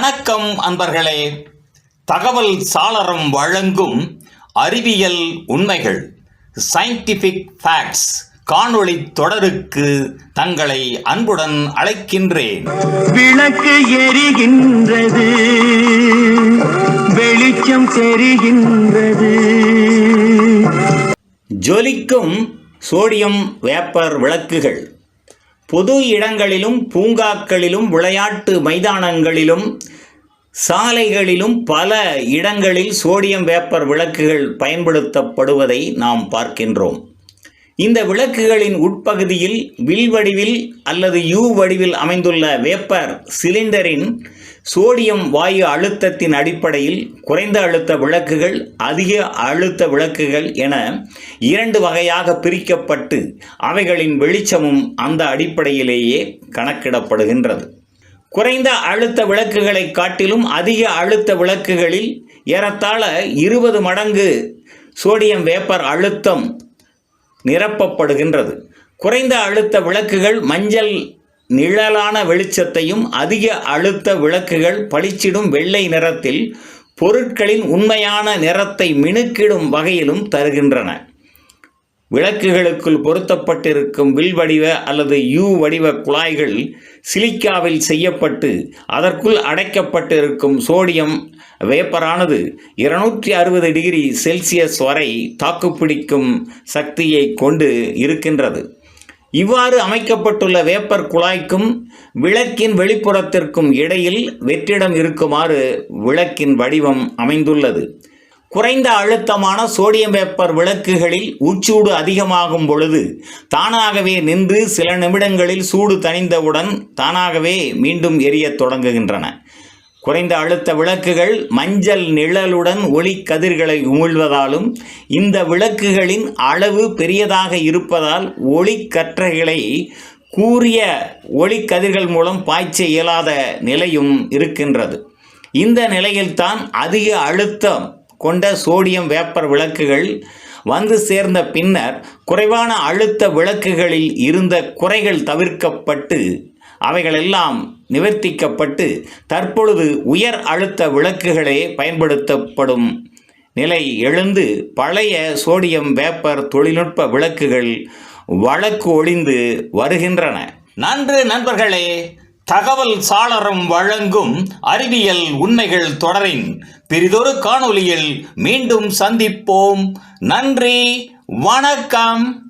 வணக்கம் அன்பர்களே. தகவல் சாளரம் வழங்கும் அறிவியல் உண்மைகள் சயின்டிஃபிக் ஃபேக்ட்ஸ் காணொளி தொடருக்கு தங்களை அன்புடன் அழைக்கின்றேன். விளக்கு எரிகின்றது வெளிச்சம் தெரிகின்றது. ஜொலிக்கும் சோடியம் வேப்பர் விளக்குகள். பொது இடங்களிலும் பூங்காக்களிலும் விளையாட்டு மைதானங்களிலும் சாலைகளிலும் பல இடங்களில் சோடியம் வேப்பர் விளக்குகள் பயன்படுத்தப்படுவதை நாம் பார்க்கின்றோம். இந்த விளக்குகளின் உட்பகுதியில் வில் வடிவில் அல்லது யூ வடிவில் அமைந்துள்ள வேப்பர் சிலிண்டரின் சோடியம் வாயு அழுத்தத்தின் அடிப்படையில் குறைந்த அழுத்த விளக்குகள் அதிக அழுத்த விளக்குகள் என இரண்டு வகையாக பிரிக்கப்பட்டு அவைகளின் வெளிச்சமும் அந்த அடிப்படையிலேயே கணக்கிடப்படுகின்றது. குறைந்த அழுத்த விளக்குகளை காட்டிலும் அதிக அழுத்த விளக்குகளில் ஏறத்தாழ இருபது மடங்கு சோடியம் வேப்பர் அழுத்தம் நிரப்பப்படுகின்றது. குறைந்த அழுத்த விளக்குகள் மஞ்சள் நிழலான வெளிச்சத்தையும் அதிக அழுத்த விளக்குகள் பளிச்சிடும் வெள்ளை நிறத்தில் பொருட்களின் உண்மையான நிறத்தை மினுக்கிடும் வகையிலும் தருகின்றன. விளக்குகளுக்குள் பொருத்தப்பட்டிருக்கும் வில் வடிவ அல்லது யூ வடிவ குழாய்கள் சிலிக்காவில் செய்யப்பட்டு அதற்குள் அடைக்கப்பட்டிருக்கும் சோடியம் வேப்பரானது இருநூற்றி அறுபது டிகிரி செல்சியஸ் வரை தாக்குப்பிடிக்கும் சக்தியை கொண்டு இருக்கின்றது. இவ்வாறு அமைக்கப்பட்டுள்ள வேப்பர் குழாய்க்கும் விளக்கின் வெளிப்புறத்திற்கும் இடையில் வெற்றிடம் இருக்குமாறு விளக்கின் வடிவம் அமைந்துள்ளது. குறைந்த அழுத்தமான சோடியம் வேப்பர் விளக்குகளில் உச்சூடு அதிகமாகும் பொழுது தானாகவே நின்று சில நிமிடங்களில் சூடு தணிந்தவுடன் தானாகவே மீண்டும் எரியத் தொடங்குகின்றன. குறைந்த அழுத்த விளக்குகள் மஞ்சள் நிழலுடன் ஒளி கதிர்களை உமிழ்வதாலும் இந்த விளக்குகளின் அளவு பெரியதாக இருப்பதால் ஒளிக்கற்றைகளை ஒளி ஒளிக்கதிர்கள் மூலம் பாய்ச்ச இயலாத நிலையும் இருக்கின்றது. இந்த நிலையில்தான் அதிக அழுத்தம் கொண்ட சோடியம் வேப்பர் விளக்குகள் வந்து சேர்ந்த பின்னர் குறைவான அழுத்த விளக்குகளில் இருந்த குறைகள் தவிர்க்கப்பட்டு அவைகளெல்லாம் நிவர்த்திக்கப்பட்டு தற்பொழுது உயர் அழுத்த விளக்குகளே பயன்படுத்தப்படும். நிலை எழுந்து பழைய சோடியம் வேப்பர் தொழில்நுட்ப விளக்குகள் வழக்கு ஒளிந்து வருகின்றன. நன்று நண்பர்களே தகவல் சாளரம் வழங்கும் அறிவியல் உண்மைகள் தொடரின் பிரிதொரு காணொளியில் மீண்டும் சந்திப்போம். நன்றி வணக்கம்.